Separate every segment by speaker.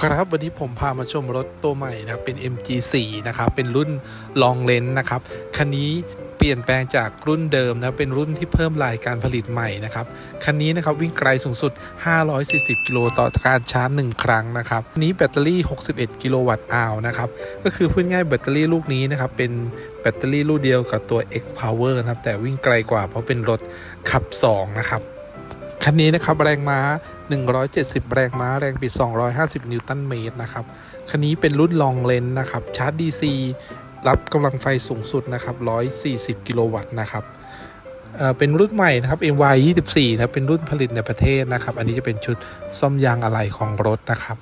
Speaker 1: ครับวันนี้ผมพามาชมรถตัวใหม่นะครับเป็น MG4 นะครับเป็นรุ่น Long l e n นะครับคันนี้เปลี่ยนแปลงจากรุ่นเดิมนะเป็นรุ่นที่เพิ่มรายการผลิตใหม่นะครับคันนี้นะครับวิ่งไกลสูงสุด 540 กิโลต่อการชาร์จ 1 ครั้งนะครับนี้แบตเตอรี่ 61 กิโลวัตต์อาวนะครับก็คือพูดง่ายแบตเตอรี่ลูกนี้นะครับเป็นแบตเตอรี่ลูกเดียวกับตัว X Power นะครับแต่วิ่งไกลกว่าเพราะเป็นรถขับ 2 นะครับ คันนี้นะครับแรงม้า 170 แรงม้า แรงบิด 250 นิวตันเมตรนะครับ คันนี้เป็นรุ่นลองเลนนะครับ ชาร์จ DC รับกำลังไฟสูงสุดนะครับ 140 กิโลวัตต์นะครับเอ่อเป็นรุ่นใหม่นะครับ MY 24นะเป็นรุ่นผลิตในประเทศนะครับ อันนี้จะเป็นชุดซ่อมยางอะไหล่ของรถนะครับ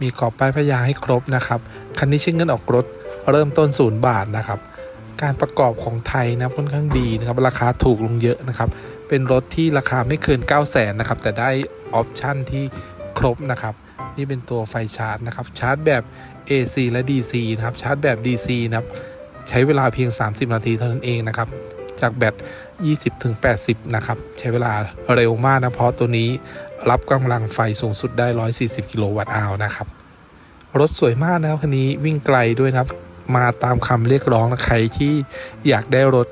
Speaker 1: มีกรอบป้ายพยางให้ครบนะครับ คันนี้ใช้เงินออกรถเริ่มต้นศูนย์บาทนะครับ การประกอบของไทยนะค่อนข้างดีนะครับ ราคาถูกลงเยอะนะครับ เป็นรถที่ราคาไม่เกิน 9 0 0 0 0นนะครับ แต่ได้ออปชั่นที่ครบนะครับ นี่เป็นตัวไฟชาร์จนะครับ ชาร์จแบบ AC และ DC นะครับ ชาร์จแบบ DC นะครับ ใช้เวลาเพียง 30 นาทีเท่านั้นเองนะครับ จากแบต 20 ถึง 80 นะครับ ใช้เวลาเร็วมากนะเพราะตัวนี้รับกำลังไฟสูงสุดได้ 140 กิโลวัตต์อาวนะครับ รถสวยมากนะครับคันนี้วิ่งไกลด้วยนะครับ มาตามคำเรียกร้องนะใครที่อยากได้รถ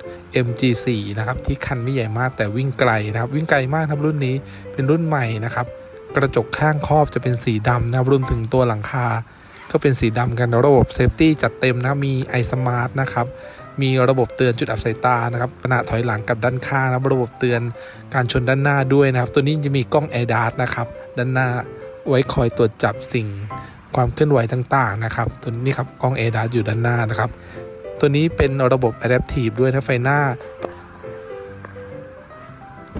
Speaker 1: MG4 นะครับที่คันไม่ใหญ่มากแต่วิ่งไกลนะครับ วิ่งไกลมากครับรุ่นนี้เป็นรุ่นใหม่นะครับ กระจกข้างครอบจะเป็นสีดำนะครับรวมถึงตัวหลังคา ก็เป็นสีดำกันระบบเซฟตี้จัดเต็มนะมี iSmart นะครับมีระบบเตือนจุดอับสายตานะครับขณะถอยหลังกับด้านข้างนะระบบเตือนการชนด้านหน้าด้วยนะครับ ตัวนี้จะมีกล้อง a i d a s นะครับ ด้านหน้าไว้คอยตรวจจับสิ่ง ความเคลื่อนไหวต่างๆนะครับตัวนี้ครับกล้อง a d a s อยู่ด้านหน้านะครับ ตัวนี้เป็นระบบ Adaptive ด้วยนะไฟหน้า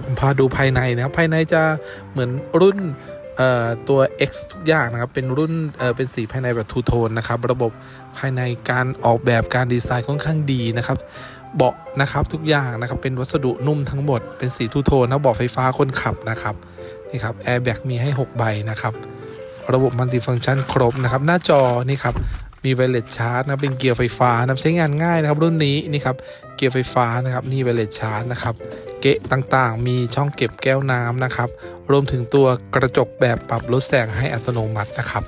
Speaker 1: ผมพาดูภายในนะครับภายในจะเหมือนรุ่นตัว X ทุกอย่างนะครับ เป็นรุ่นเเป็นสีภายในแบบทูโทนนะครับ ระบบภายในการออกแบบการดีไซน์ค่อนข้างดีนะครับ เบาะนะครับทุกอย่างนะครับ เป็นวัสดุนุ่มทั้งหมด เป็นสีทูโทนนะเบาะไฟฟ้าคนขับนะครับ นี่ครับแอร์แบ็กมีให้ 6 ใบนะครับ ระบบมัลติฟังก์ชันครบนะครับ หน้าจอนี่ครับมีไวเลสชาร์จนะเป็นเกียร์ไฟฟ้านะใช้งานง่ายนะครับ รุ่นนี้นี่ครับเกียร์ไฟฟ้านะครับนี่ไวเลสชาร์จนะครับเกะต่างๆ มีช่องเก็บแก้วน้ำนะครับ รวมถึงตัวกระจกแบบปรับลดแสงให้อัตโนมัตินะครับ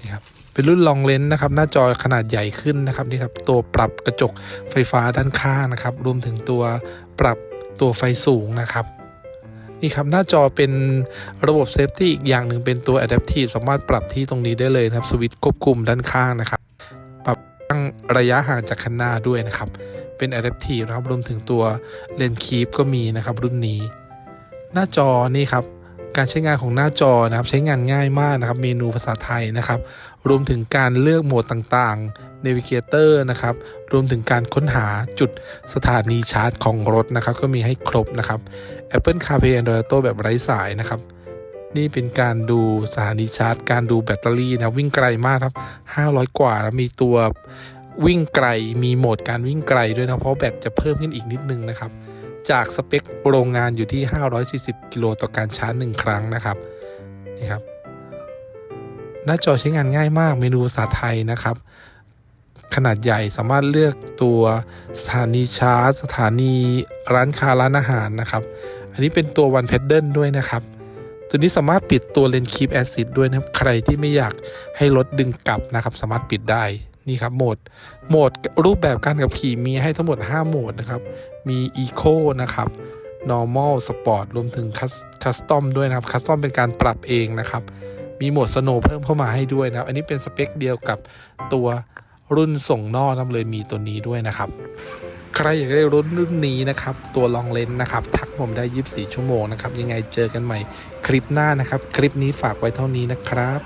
Speaker 1: นี่ครับเป็นรุ่นลองเลนส์นะครับ หน้าจอขนาดใหญ่ขึ้นนะครับนี่ครับตัวปรับกระจกไฟฟ้าด้านข้างนะครับ รวมถึงตัวปรับตัวไฟสูงนะครับ นี่ครับหน้าจอเป็นระบบเซฟตี้อีกอย่างหนึ่งเป็นตัว Adaptive สามารถปรับที่ตรงนี้ได้เลยนะครับสวิตช์ควบคุมด้านข้างนะครับ ปรับตั้งระยะห่างจากคันหน้าด้วยนะครับ เป็น Adaptive นะครับรวมถึงตัวเลนคีปก็มีนะครับรุ่นนี้ หน้าจอนี่ครับการใช้งานของหน้าจอนะครับใช้งานง่ายมากนะครับ เมนูภาษาไทยนะครับ รวมถึงการเลือกโหมดต่างๆ Navigator นะครับ รวมถึงการค้นหาจุดสถานีชาร์จของรถนะครับ ก็มีให้ครบนะครับ Apple CarPlay Android Auto แบบไร้สายนะครับ นี่เป็นการดูสถานีชาร์จ การดูแบตเตอรี่นะ วิ่งไกลมากครับ 500 กว่าแล้วมีตัววิ่งไกลมีโหมดการวิ่งไกลด้วยนะเพราะแบตจะเพิ่มขึ้นอีกนิดนึงนะครับ จากสเปคโรงงานอยู่ที่ 540 กิโลต่อการชาร์จ 1 ครั้งนะครับนี่ครับหน้าจอใช้งานง่ายมากเมนูภาษาไทยนะครับ ขนาดใหญ่สามารถเลือกตัวสถานีชาร์จ สถานีร้านค้าร้านอาหารนะครับ อันนี้เป็นตัว one pedal ด้วยนะครับ ตัวนี้สามารถปิดตัวเลนคีปแอซิดด้วยนะครับ ใครที่ไม่อยากให้รถดึงกลับนะครับ สามารถปิดได้นี่ครับโหมดโหมดรูปแบบการขับขี่มีให้ทั้งหมด 5 โหมดนะครับ มี Eco นะครับ Normal Sport รวมถึง Custom ด้วยนะครับ Custom เป็นการปรับเองนะครับ มีโหมด Snow เพิ่มเข้ามาให้ด้วยนะอันนี้เป็นสเปคเดียวกับตัวรุ่นส่งนอกนะครับเลยมีตัวนี้ด้วยนะครับ ใครอยากได้รถรุ่นนี้นะครับ ตัวลองเลนนะครับ ทักผมได้ 24 ชั่วโมงนะครับ ยังไงเจอกันใหม่คลิปหน้านะครับ คลิปนี้ฝากไว้เท่านี้นะครับ